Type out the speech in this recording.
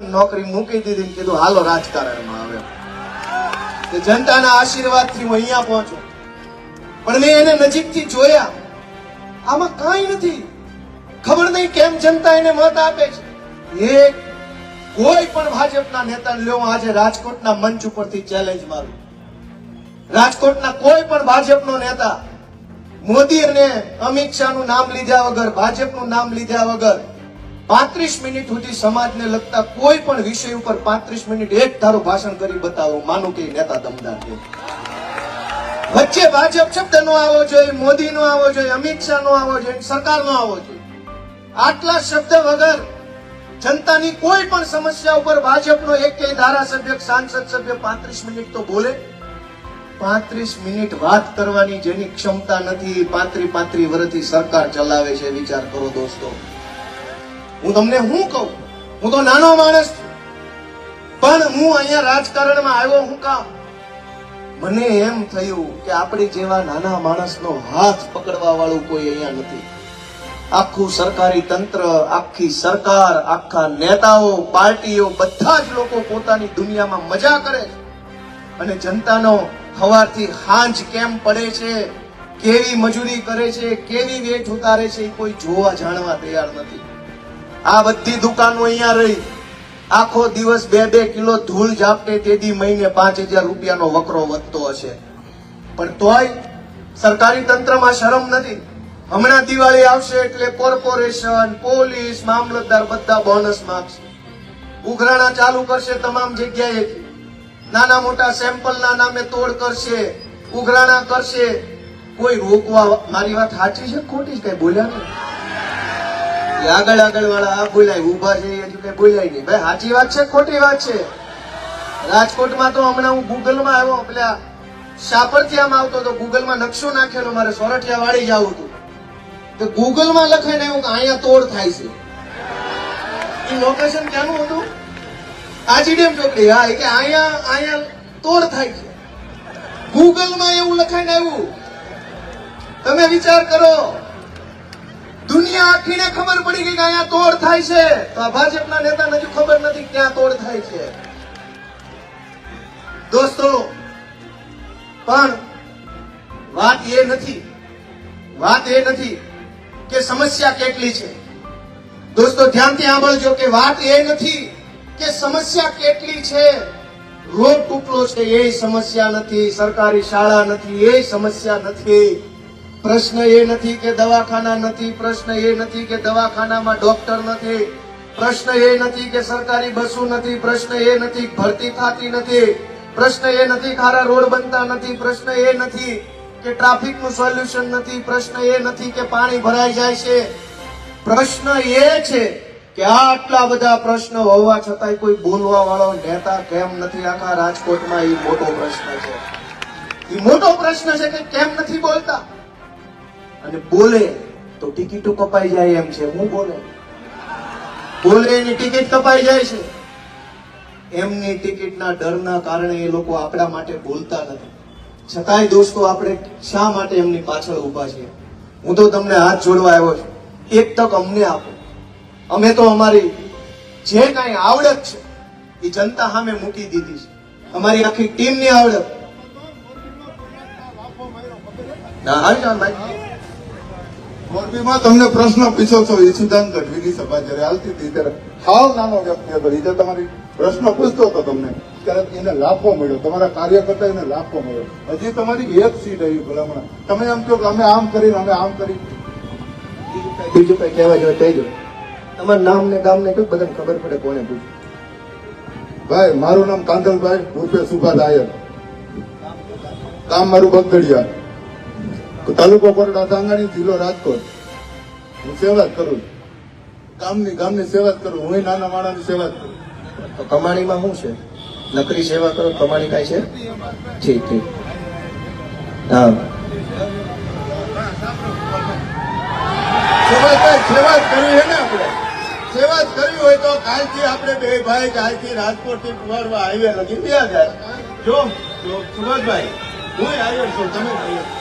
નોકરી મૂકી દીધી કીધું, હાલો, રાજકારણમાં આવે. કે જનતાના આશીર્વાદથી હું અહીંયા પહોંચ્યો પણ મેં એને નજીકથી જોયા. આમાં કાંઈ નથી. ખબર નહીં કેમ જનતા એને મત આપે છે. એક કોઈ પણ ભાજપના નેતાને લ્યો આજે રાજકોટના મંચ ઉપરથી ચેલેન્જ મારું. રાજકોટના કોઈ પણ ભાજપનો નેતા મોદી અને અમિત શાહનું નામ લીધા વગર, ભાજપનું નામ લીધા વગર પાંત્રીસ મિનિટ સુધી સમાજને લગતા કોઈ પણ વિષય ઉપર પાંત્રીસ મિનિટ એક ધારું ભાષણ કરી બતાવો, માનું કે નેતા દમદાર છે. વચ્ચે ભાજપ શબ્દ નો આવો જોઈએ મોદી નો આવો જોઈએ, અમિત શાહ નો આવો જોઈએ સરકાર નો આવો જોઈએ. આટલા શબ્દ વગર જનતાની કોઈ પણ સમસ્યા ઉપર ભાજપનો એક કે ધારાસભ્ય સાંસદ સભ્ય પાંત્રીસ મિનિટ તો બોલે. પાંત્રીસ મિનિટ વાત કરવાની જેની ક્ષમતા નથી પાંત્રી પાંત્રી વર્ષથી સરકાર ચલાવે છે, વિચાર કરો દોસ્તો. હું તમને શું કહું? હું તો નાનો માણસ છું. પણ હું અહીંયા રાજકારણમાં આવ્યો હું કામ? મને એમ થયું કે આપણી જેવા નાના માણસનો હાથ પકડવા વાળું કોઈ અહીંયા નથી. આખું સરકારી તંત્ર, આખી સરકાર, આખા નેતાઓ, પાર્ટીઓ બધા જ લોકો પોતાની દુનિયામાં મજા કરે છે. અને જનતાનો સવારથી હાંજ કેમ પડે છે? કેવી મજૂરી કરે છે? કેવી વેઠ ઉતારે છે? એ કોઈ જોવા જાણવા તૈયાર નથી. આ બધી દુકાનો અહીંયા રહી. આખો દિવસ બે બે કિલો ધૂળ ઝાપટે તેથી મહિને પાંચ હજાર રૂપિયાનો વકરો વધતો હશે. પણ તોય સરકારી તંત્રમાં શરમ નથી. હમણાં દિવાળી આવશે એટલે કોર્પોરેશન, પોલીસ, મામલતદાર બધા બોનસ માંગશે. ઉઘરાણા ચાલુ કરશે તમામ જગ્યાએ. નાના મોટા સેમ્પલના નામે તોડ કરશે, ઉઘરાણા કરશે. કોઈ રોકવા, મારી વાત સાચી છે ખોટી છે? કઈ બોલ્યા નહીં આગળ આગળ વાળા આ બોલાય, ઊભા છે હજુ કઈ બોલાય નહીં. ભાઈ, સાચી વાત છે ખોટી વાત છે? રાજકોટમાં તો હમણાં હું ગૂગલમાં આવ્યો, પેલા શાપરથી આમ આવતો તો ગૂગલમાં નકશો નાખેલો મારે સોરઠિયા વાળી જવું હતું. તો ગૂગલમાં લખાઈને આવ્યું કે અહીંયા તોડ થાય છે. એ લોકેશન ક્યાંનું હતું? આજીડેમ ચોકડી. હા કે અહીંયા અહીંયા તોડ થાય છે. ગૂગલમાં એવું લખાઈને આવ્યું. તમે વિચાર કરો. દુનિયા આખીને ખબર પડી ગઈ કે અહીંયા તોડ થાય છે. તો આ ભાજપના નેતાને હજુ ખબર નથી ક્યાં તોડ થાય છે. દોસ્તો, પણ વાત એ નથી, વાત એ નથી કે સમસ્યા કેટલી છે. દોસ્તો, ધ્યાનથી સાંભળજો કે વાત એ નથી કે સમસ્યા કેટલી છે. રોડ તૂટલો છે, એ સમસ્યા નથી, સરકારી શાળા નથી, એ સમસ્યા નથી. પ્રશ્ન એ નથી કે દવાખાના નથી, પ્રશ્ન એ નથી કે દવાખાનામાં ડોક્ટર નથી, પ્રશ્ન એ નથી કે સરકારી બસો નથી, પ્રશ્ન એ નથી ભરતી થતી નથી, પ્રશ્ન એ નથી ખારા રોડ બનતા નથી, પ્રશ્ન એ નથી કે ટ્રાફિકનું સોલ્યુશન નથી, પ્રશ્ન એ નથી કે પાણી ભરાઈ જાય છે. પ્રશ્ન એ છે કે આટલા બધા પ્રશ્ન હોવા છતાંય કોઈ બોલવા વાળો નેતા કેમ નથી? આખા રાજકોટમાં એ મોટો પ્રશ્ન છે. એ મોટો પ્રશ્ન છે કે કેમ નથી બોલતા? અને બોલે તો ટિકિટો કપાઈ જાય એમ છે. હું બોલે? બોલે એની ટિકિટ કપાઈ જાય છે. એમની ટિકિટના ડરના કારણે એ લોકો આપણા માટે બોલતા નથી. છતાંય દોસ્તો, આપણે શા માટે એમની પાછળ ઊભા છીએ? હું તો તમને હાથ જોડવા આવ્યો છું. એક તક અમને આપો. અમે તો અમારી જે કાંઈ આવડત છે, એ જનતા સામે મૂકી દીધી છે. અમારી આખી ટીમની આવડત. ના જાઓ ભાઈ. મોરબીમાં તમને પ્રશ્ન પૂછો છો ઈશુદાન ગઢવીની સભા જયારે હાલતી હતી ત્યારે હાવ નાનો વ્યક્તિ હતો. એ તમારી પ્રશ્ન પૂછતો હતો તમને. ત્યારે એને લાભો મળ્યો. તમારા કાર્યકર્તા એને લાભો મળ્યો. હજી તમારી એક સીટ આવી ભલામણ. તમે એમ કહો કે અમે આમ કરી અમે આમ કરી બીજું કઈ કહેવા જોઈએ કહેજો. તમારું નામ ને ગામ ને કયું બધાને ખબર પડે કોને પૂછ્યું ભાઈ મારું નામ કાંદલભાઈ રૂપે સુભા આયર. ગામ મારું બગદડિયા તાલુકો કોરડા સાંગાણી જિલ્લો રાજકોટ. હું સેવા જ કરું ગામની ગામની સેવા જ કરું હું નાના માણસની સેવા જ કરું તો કમાણીમાં શું છે? નકરી સેવા કરો કમાણી કાંઈ છે? ઠીક ઠીક. હા. સેવા જ કરવી છે ને આપણે? સેવા કરવી હોય તો કાલથી આપણે બે ભાઈ કાલથી રાજકોટથી કુવાડવા હાઈવે લગી ગયા જાય જો સુભાષભાઈ, હું આવ્યો છું. તમે આવ્યો